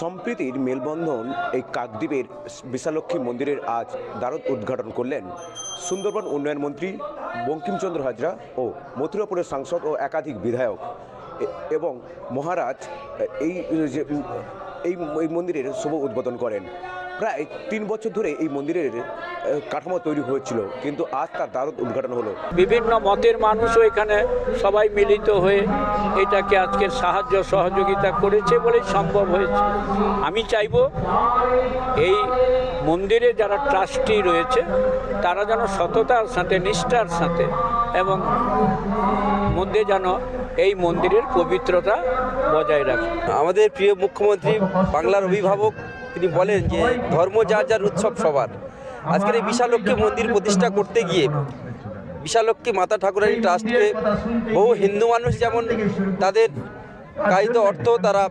সম্প্রীতির মেলবন্ধন এই কাকদ্বীপের বিশালক্ষী মন্দিরের আজ দ্বারত উদ্ঘাটন করলেন সুন্দরবন উন্নয়ন মন্ত্রী বঙ্কিমচন্দ্র হাজরা ও মথুরাপুরের সাংসদ ও একাধিক বিধায়ক এবং মহারাজ এই যে, এই মন্দিরের শুভ উদ্বোধন করেন। প্রায় তিন বছর ধরে এই মন্দিরের কাঠামো তৈরি হয়েছিল কিন্তু আজ তার দ্বারত উদ্ঘাটন হলো। বিভিন্ন মতের মানুষও এখানে সবাই মিলিত হয়ে এটাকে আজকে সাহায্য সহযোগিতা করেছে বলেই সম্ভব হয়েছে। আমি চাইব এই মন্দিরে যারা ট্রাস্টি রয়েছে তারা যেন সততার সাথে নিষ্ঠার সাথে এবং মধ্যে যেন এই মন্দিরের পবিত্রতা বজায় রাখে। আমাদের প্রিয় মুখ্যমন্ত্রী বাংলার অভিভাবক তিনি বলেন যে ধর্ম যার যার উৎসব সবার। আজকের এই বিশালক্ষী মন্দির প্রতিষ্ঠা করতে গিয়ে বিশালক্ষী মাতা ঠাকুরানী ট্রাস্টকে বহু হিন্দু মানুষ যেমন তাদের কায়িত অর্থ তারা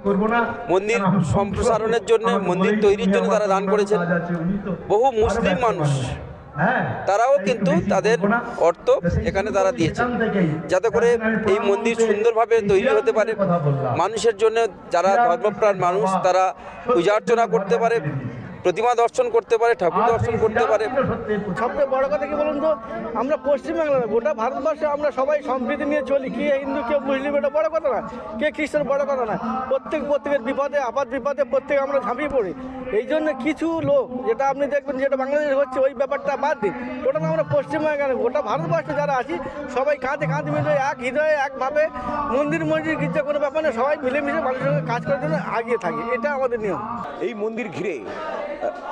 মন্দির সম্প্রসারণের জন্য, মন্দির তৈরির জন্য তারা দান করেছেন। বহু মুসলিম মানুষ তারাও কিন্তু তাদের অর্থ এখানে তারা দিয়েছে। যাতে করে এই মন্দির সুন্দরভাবে তৈরি হতে পারে। মানুষের জন্য যারা ধর্মপ্রাণ মানুষ তারা পূজা অর্চনা করতে পারে প্রতিমা দর্শন করতে পারে ঠাকুর দর্শন করতে পারে। সবচেয়ে বড় কথা কি বলুন তো? আমরা পশ্চিমবাংলা গোটা ভারতবর্ষে আমরা সবাই সম্প্রীতি নিয়ে চলি। কে হিন্দু কে মুসলিম এটা বড় কথা না। কে খ্রিস্টান বড় কথা না। প্রত্যেক প্রত্যেকের বিপদে আপাত বিপদে প্রত্যেক আমরা ঝাঁপিয়ে পড়ি। এই জন্য কিছু লোক যেটা আপনি দেখবেন যেটা বাংলাদেশ হচ্ছে ওই ব্যাপারটা বাদ দিন। ওটা না আমরা পশ্চিমবাংলা না, গোটা ভারতবর্ষে যারা আছি সবাই কাঁধে কাঁধ মিলে এক হৃদয়ে একভাবে মন্দির মসজিদ গির্জা কোনো ব্যাপার না সবাই মিলেমিশে মানুষের সঙ্গে কাজ করার জন্য আগিয়ে থাকি। এটা আমাদের নিয়ম। এই মন্দির ঘিরে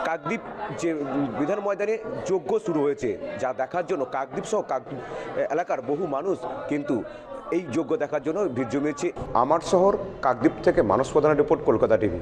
কাকদ্বীপ যে বিধান ময়দানে যজ্ঞ শুরু হয়েছে যা দেখার জন্য কাকদ্বীপ সহ কাকদ্বীপ এলাকার বহু মানুষ কিন্তু এই যজ্ঞ দেখার জন্য ভিড় জমিয়েছে। আমার শহর কাকদ্বীপ থেকে মানস প্রধানের রিপোর্ট কলকাতা টিভি।